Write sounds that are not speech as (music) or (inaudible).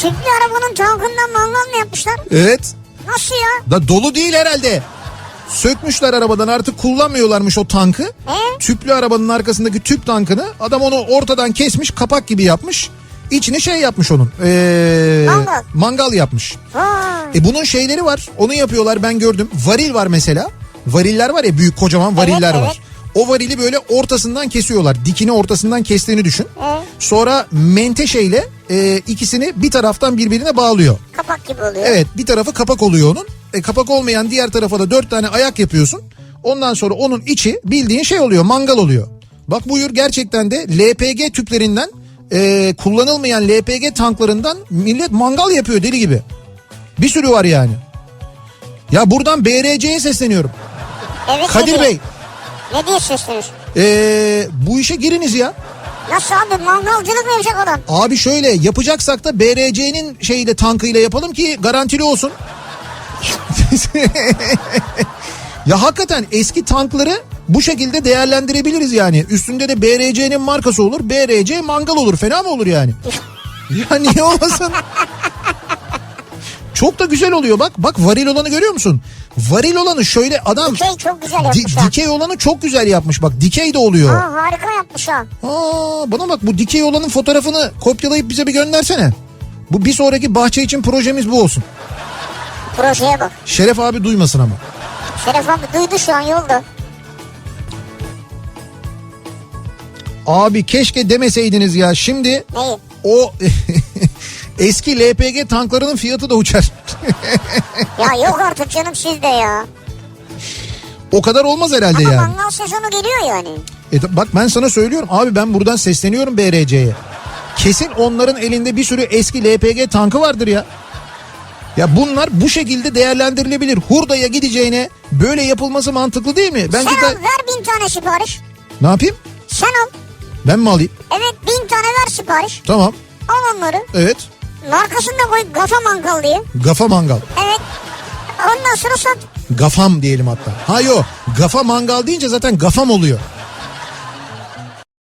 Tüplü arabanın tankından mangal mı yapmışlar? Evet. Nasıl ya? Da dolu değil herhalde. Sökmüşler arabadan artık kullanmıyorlarmış o tankı. E? Tüplü arabanın arkasındaki tüp tankını adam onu ortadan kesmiş kapak gibi yapmış. İçine şey yapmış onun. Ee, Mangal. mangal yapmış. Vay. E bunun şeyleri var. Onu yapıyorlar ben gördüm. Varil var mesela. Variller var ya büyük kocaman variller evet. var. O varili böyle ortasından kesiyorlar. Dikini ortasından kestiğini düşün. E? Sonra menteşeyle e, ikisini bir taraftan birbirine bağlıyor. Kapak gibi oluyor. Evet bir tarafı kapak oluyor onun. E, kapak olmayan diğer tarafa da dört tane ayak yapıyorsun. Ondan sonra onun içi bildiğin şey oluyor mangal oluyor. Bak buyur gerçekten de LPG tüplerinden e, kullanılmayan LPG tanklarından millet mangal yapıyor deli gibi. Bir sürü var yani. Ya buradan BRC'ye sesleniyorum. Evet, Kadir ne Bey Ne diye sesleniyorsun? e, bu işe giriniz ya. Nasıl abi mangalcılık mı yapacak adam? Abi şöyle yapacaksak da BRC'nin şeyiyle tankıyla yapalım ki garantili olsun. (laughs) ya hakikaten eski tankları bu şekilde değerlendirebiliriz yani. Üstünde de BRC'nin markası olur. BRC mangal olur. Fena mı olur yani? ya niye olmasın? (laughs) Çok da güzel oluyor bak. Bak varil olanı görüyor musun? Varil olanı şöyle adam Dikey çok güzel di- yapmışlar. dikey olanı çok güzel yapmış. Bak dikey de oluyor. Aa, harika yapmış ha. Aa, bana bak bu dikey olanın fotoğrafını kopyalayıp bize bir göndersene. Bu bir sonraki bahçe için projemiz bu olsun. Projeye bak. Şeref abi duymasın ama. Şeref abi duydu şu an yolda. Abi keşke demeseydiniz ya şimdi Neyi? o (laughs) eski LPG tanklarının fiyatı da uçar. Ya yok artık canım sizde ya. o kadar olmaz herhalde Ama yani. mangal sezonu geliyor yani. E, bak ben sana söylüyorum abi ben buradan sesleniyorum BRC'ye. Kesin onların elinde bir sürü eski LPG tankı vardır ya. Ya bunlar bu şekilde değerlendirilebilir. Hurdaya gideceğine böyle yapılması mantıklı değil mi? Bence Sen de... al ver bin tane sipariş. Ne yapayım? Sen al. Ben mi alayım? Evet bin tane ver sipariş. Tamam. Al onları. Evet. Markasını da koy gafa mangal diye. Gafa mangal. Evet. Ondan sonra sat. Gafam diyelim hatta. Ha yo gafa mangal deyince zaten gafam oluyor.